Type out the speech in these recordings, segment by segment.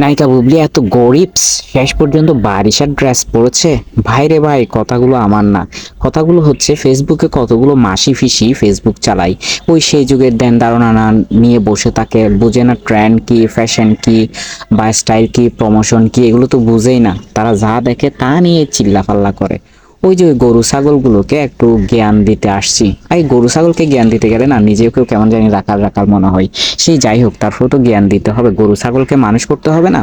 নায়িকা বুবলি, এত গরিব, শেষ পর্যন্ত বারিশার ড্রেস পরেছে। ভাই রে ভাই, কথাগুলো আমার না। কথাগুলো হচ্ছে ফেসবুকে কতগুলো মাসি ফিসি ফেসবুক চালাই। ওই সেই যুগের দেন ধারণা না নিয়ে বসে থাকে, বোঝে না ট্রেন্ড কি ফ্যাশন কি, বা স্টাইল কি প্রমোশন কি, এগুলো তো বুঝেই না। তারা যা দেখে তা নিয়ে চিল্লাফাল্লা করে। ওই যে গরু ছাগলগুলোকে একটু জ্ঞান দিতে আসছি। এই গরু ছাগলকে জ্ঞান দিতে গেলে না নিজেকেও কেমন জানি রাখাল রাখাল মনে হয়। সেই যাই হোক তারপরে তো জ্ঞান দিতে হবে। গরু ছাগলকে মানুষ করতে হবে না।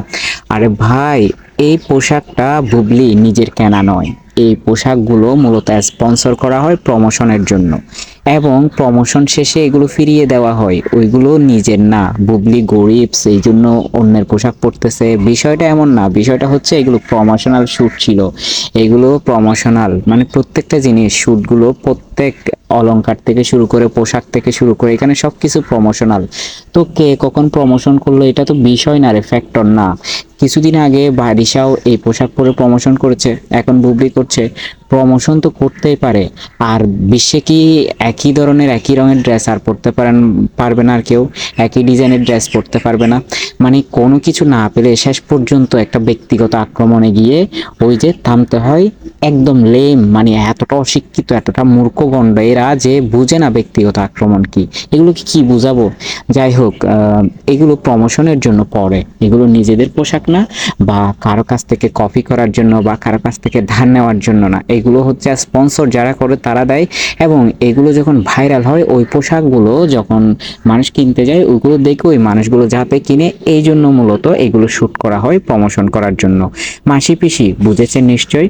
আরে ভাই, এই পোশাকটা বুবলি নিজের কেনা নয়। এই পোশাকগুলো মূলত স্পন্সর করা হয় প্রমোশনের জন্য। এবং প্রমোশন শেষে এগুলো ফিরিয়ে দেওয়া হয়। ওইগুলো নিজের না। বুবলি গরিব সেই জন্য অন্যের পোশাক পরতেছে। বিষয়টা এমন না। বিষয়টা হচ্ছে এগুলো প্রমোশনাল শ্যুট ছিল। এগুলো প্রমোশনাল মানে প্রত্যেকটা জিনিস শ্যুটগুলো প্রত্যেক অলংকার থেকে শুরু করে, পোশাক থেকে শুরু করে, এখানে সব কিছু প্রমোশনাল তো কে কখন প্রমোশন করল এটা তো বিষয় না রে ফ্যাক্টর না। কিছুদিন আগে বারিশাও এই পোশাক পরে প্রমোশন করেছে। এখন বুবলি করছে। প্রমোশন তো করতেই পারে। আর বিশ্বে কি একই ধরনের, একই রঙের ড্রেস আর পরতে পারেন, পারবে না আর কেউ? একই ডিজাইনের ড্রেস পরতে পারবে না। মানে কোনো কিছু না পেলে শেষ পর্যন্ত একটা ব্যক্তিগত আক্রমণে গিয়ে ওই যে থামতে হয় একদম লেম মানে এতটা অশিক্ষিত, এতটা মূর্খ গণ্ড এরা যে বুঝে না ব্যক্তিগত আক্রমণ কি, এগুলোকে কি বুঝাবো? যাই হোক এগুলো প্রমোশনের জন্য পড়ে। এগুলো নিজেদের পোশাক না, বা কারও কাছ থেকে কপি করার জন্য, বা কারও কাছ থেকে ধার নেওয়ার জন্য না। এগুলো হচ্ছে স্পন্সর যারা করে তারা দেয় এবং এগুলো যখন ভাইরাল হয়, ওই পোশাকগুলো যখন মানুষ কিনতে যায়, ওইগুলো দেখে ওই মানুষগুলো যাতে কিনে, এই জন্য মূলত এগুলো শ্যুট করা হয় প্রমোশন করার জন্য। মাসি পিসি বুঝেছেন নিশ্চয়ই?